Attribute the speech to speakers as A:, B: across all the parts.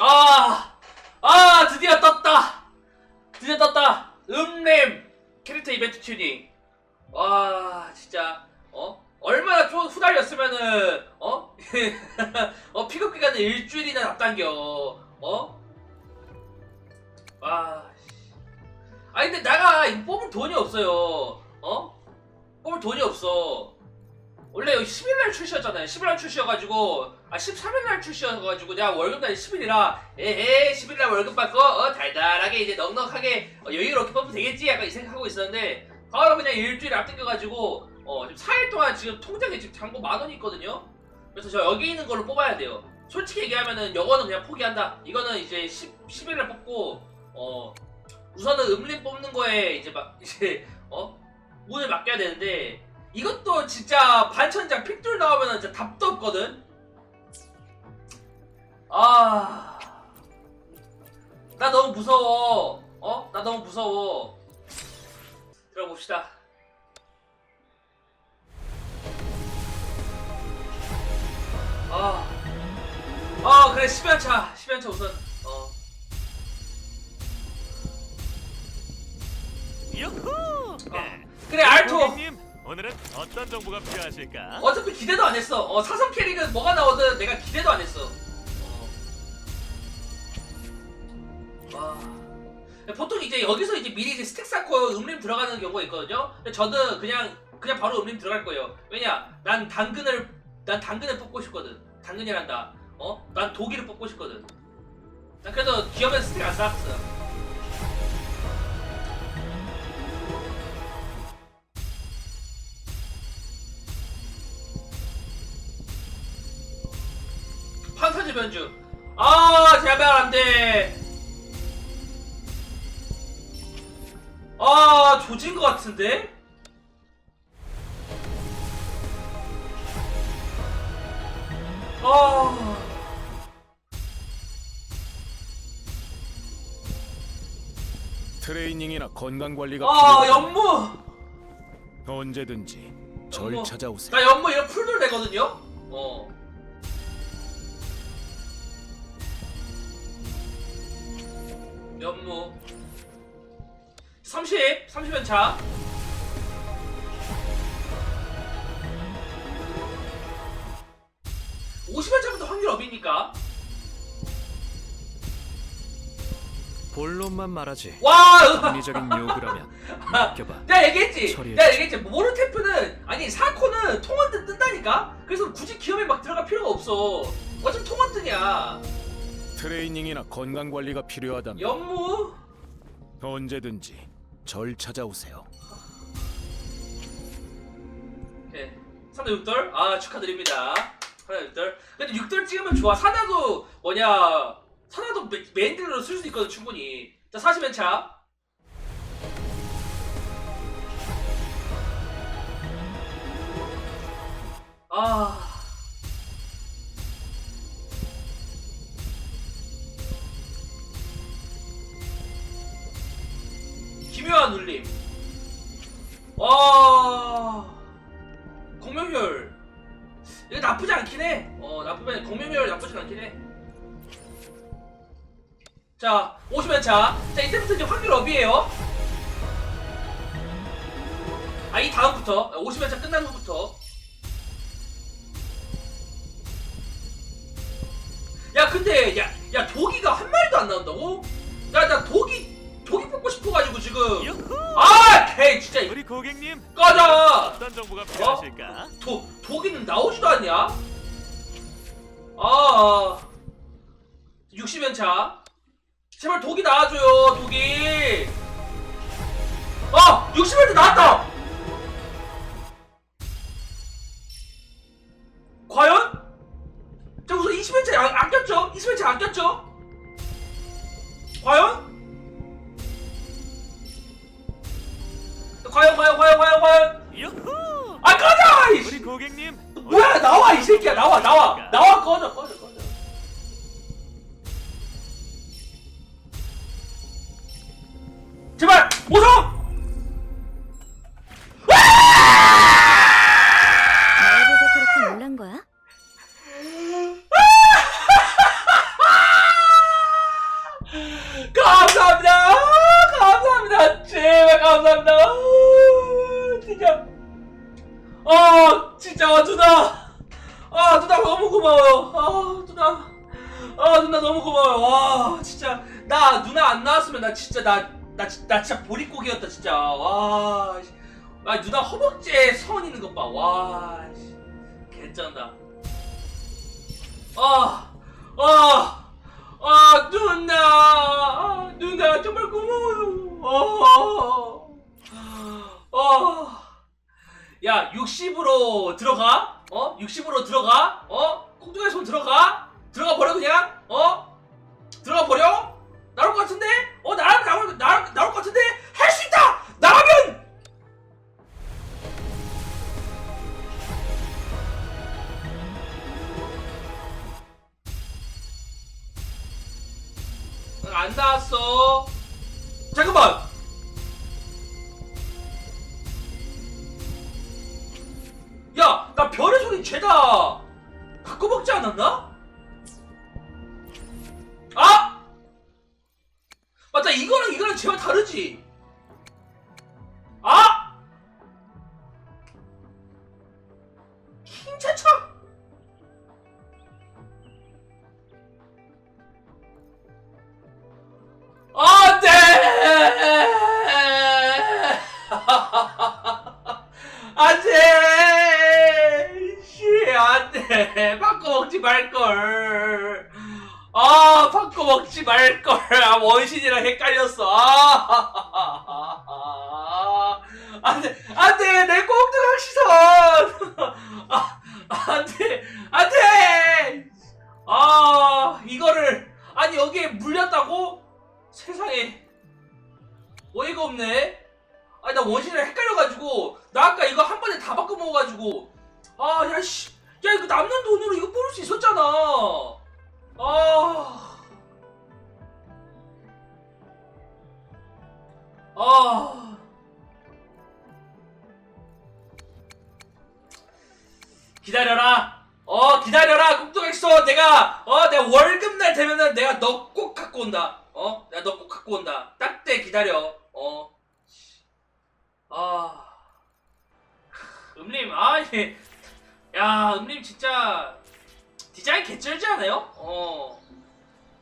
A: 아, 아, 드디어 떴다. 드디어 떴다. 음램 캐릭터 이벤트 튜닝. 와, 진짜, 어? 얼마나 좀 후달렸으면은, 어? 어, 픽업 기간을 일주일이나 앞당겨. 어? 와, 씨. 아니, 근데 내가 뽑을 돈이 없어요. 어? 뽑을 돈이 없어. 원래 여기 10일날 출시였잖아요. 10일날 출시여가지고 아 13일날 출시여가지고 내가 월급날이 10일이라 에헤 10일날 월급 받고 어 달달하게 이제 넉넉하게 어, 여유롭게 뽑으면 되겠지 약간 이 생각하고 있었는데 바로 그냥 일주일 앞당겨가지고 어 지금 4일 동안 지금 통장에 지금 잔고 만 원이 있거든요. 그래서 저 여기 있는 걸로 뽑아야 돼요. 솔직히 얘기하면은 이거는 그냥 포기한다. 이거는 이제 10 10일날 뽑고 어 우선은 음림 뽑는 거에 이제 막 이제 어 운을 맡겨야 되는데 이것도 진짜 반천장 픽돌 나오면 진짜 답도 없거든. 아, 나 너무 무서워. 어? 나 너무 무서워. 들어봅시다. 아, 아 그래 10연차, 10연차 우선. 어.
B: 유후!
A: 그래 알토.
B: 고객님, 오늘은 어떤 정보가 필요하실까?
A: 어차피 기대도 안 했어. 어, 사성 캐릭은 뭐가 나오든 내가 기대도 안 했어. 어. 와. 보통 이제 여기서 이제 미리 이제 스택 쌓고 음림 들어가는 경우가 있거든요. 저는 그냥 그냥 바로 음림 들어갈 거예요. 왜냐? 난 당근을 난 당근을 뽑고 싶거든. 당근이란다. 어? 난 독일을 뽑고 싶거든. 난 그래도 기업에서 스택 안 쌓았어. 변주. 아, 제발 안 돼. 아, 조진 것 같은데? 아,
C: 트레이닝이나 건강 관리가
A: 아,
C: 필요하다면
A: 연무.
C: 언제든지 절
A: 연무.
C: 찾아오세요.
A: 나 연무 이런 풀돌 되거든요? 연무. 30, 30연차. 오십연차부터 확률 업이니까.
C: 본론만 말하지.
A: 와!
C: 합리적인 요구라면 맡겨봐.
A: 내가 얘기했지.
C: 처리해.
A: 내가 얘기했지. 모르테프는 아니 사코는 통원등 뜬다니까. 그래서 굳이 기업에 막 들어갈 필요가 없어. 어차피 통원등이야.
C: 트레이닝이나 건강 관리가 필요하다면
A: 연무.
C: 언제든지 절 찾아오세요.
A: 오케이. 6돌. 아 축하드립니다. 사나 6돌. 근데 6돌 찍으면 좋아. 사나도 뭐냐. 사나도 메- 메인딜러로 쓸 수 있거든 충분히. 자 40연차. 아. 않긴 해. 어, 나쁘면 공명혈 나쁘지 않긴 해. 자, 50연 차. 자, 이때부터 이제 확률 업이에요. 아, 이 다음부터. 50연 차 끝난 후부터. 야, 근데, 야, 야, 도기가 한 마리도 안 나온다고? 야, 나 도기, 도기 뽑고 싶어가지고 지금. 아, 개, 진짜.
B: 우리 고객님,
A: 꺼져!
B: 어떤 정보가 필요하실까?
A: 도, 독이는 나오지도 않냐? 아, 60연차. 제발 독이 나와줘요, 독이. 아, 60연차 나왔다! 과연? 자, 우선 20연차 아꼈죠? 20연차 아꼈죠? 과연? 과연, 과연, 과연, 과연, 과연?
B: 유후!
A: 아, 꺼져!
B: 우리
A: 이씨!
B: 고객님,
A: 뭐야 나와 이 새끼야 나와 나와 나와 꺼져 꺼져
D: 놀란 거야?
A: 감사합니다. 감사합니다. 제발 감사합니다. 아, 진짜. 아, 진짜 누나. 아, 누나 너무 고마워요. 아, 누나. 아, 누나 너무 고마워요. 와, 진짜 나 누나 안 나왔으면 나 진짜 나나나 진짜 보릿고기였다 진짜. 와. 씨. 아, 누나 허벅지에 선 있는 것 봐. 와. 씨. 개쩐다. 아. 아. 아, 누나. 아, 누나 정말 고마워요. 아. 아. 야, 60으로 들어가? 어? 60으로 들어가? 어? 콩두가의 손 들어가? 들어가 버려 그냥? 어? 들어가 버려? 나올 것 같은데? 어, 나가면 나올, 나, 나올 것 같은데? 할 수 있다! 나가면! 안 나왔어. 잠깐만! 야, 나 별의 소리 죄다 바꿔먹지 않았나? 아! 맞다, 이거랑 이거랑 죄가 다르지? 바꿔 먹지 말걸! 아, 바꿔 먹지 말걸! 아, 원신이랑 헷갈렸어! 아, 안 돼! 안 돼! 내 꽁두강 시선! 아, 안 돼! 안 돼! 아, 이거를, 아니, 여기에 물렸다고? 세상에. 어이가 없네. 아니 나 원신이랑 헷갈려가지고 나 아까 이거 한 번에 다 바꿔 먹어가지고 아 야 씨 야 이거 남는 돈으로 이거 뽑을 수 있었잖아 아 아. 기다려라. 어, 기다려라. 꾹뚝엑소 내가 어, 내가 월급날 되면은 내가 너 꼭 갖고 온다. 어? 내가 너 꼭 갖고 온다. 딱 때 기다려. 어. 아. 음림 아니. 야, 음림 진짜 디자인 개쩔지 않아요? 어.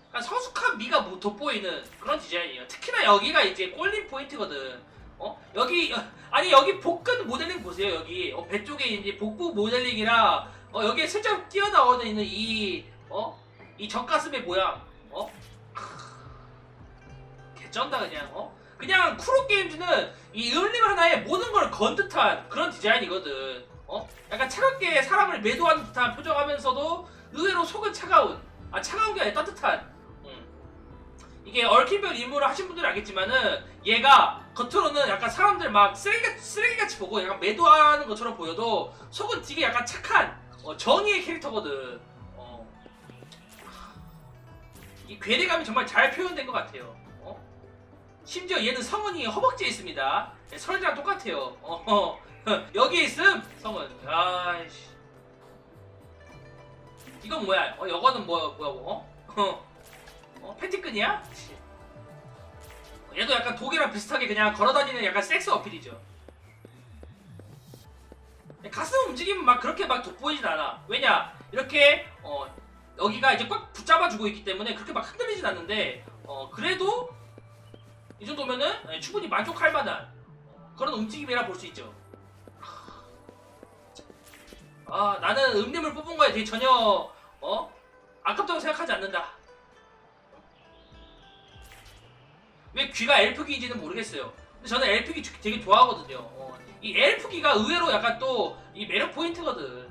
A: 약간 성숙한 미가 뭐 돋보이는 그런 디자인이에요. 특히나 여기가 이제 꼴림 포인트거든. 어? 여기 어, 아니 여기 복근 모델링 보세요. 여기 어, 배 쪽에 이제 복부 모델링이라 어, 여기에 슬쩍 튀어나오는 있는 이 어? 이 젖가슴의 모양. 어? 개쩐다 그냥. 어? 그냥 쿠로 게임즈는 이 음림 하나에 모든 걸 건 듯한 그런 디자인이거든. 어? 약간 차갑게 사람을 매도하는 듯한 표정하면서도 의외로 속은 차가운 아 차가운 게 아니라 따뜻한 음. 이게 얽힌별 임무를 하신 분들은 알겠지만은 얘가 겉으로는 약간 사람들 막 쓰레기, 쓰레기같이 보고 약간 매도하는 것처럼 보여도 속은 되게 약간 착한 어, 정의의 캐릭터거든 어. 이 괴리감이 정말 잘 표현된 것 같아요 어? 심지어 얘는 성은이 허벅지에 있습니다 네, 설이랑 똑같아요 어, 여기에 있음 성은 아이씨 이건 뭐야 어 이거는 뭐, 뭐야 어? 어, 어 팬티끈이야? 씨. 얘도 약간 독이랑 비슷하게 그냥 걸어다니는 약간 섹스 어필이죠. 가슴 움직이면 막 그렇게 막 돋보이진 않아. 왜냐? 이렇게 어 여기가 이제 꽉 붙잡아주고 있기 때문에 그렇게 막 흔들리진 않는데 어 그래도 이 정도면은 예, 충분히 만족할 만한 그런 움직임이라 볼 수 있죠. 아 나는 음림을 뽑은 거에 대해 전혀 어 아깝다고 생각하지 않는다. 왜 귀가 엘프기인지는 모르겠어요. 근데 저는 엘프기 주- 되게 좋아하거든요. 어, 이 엘프기가 의외로 약간 또 이 매력 포인트거든.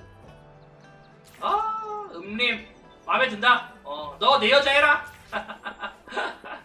A: 아, 음림 마음에 든다. 어, 너 내 여자 해라.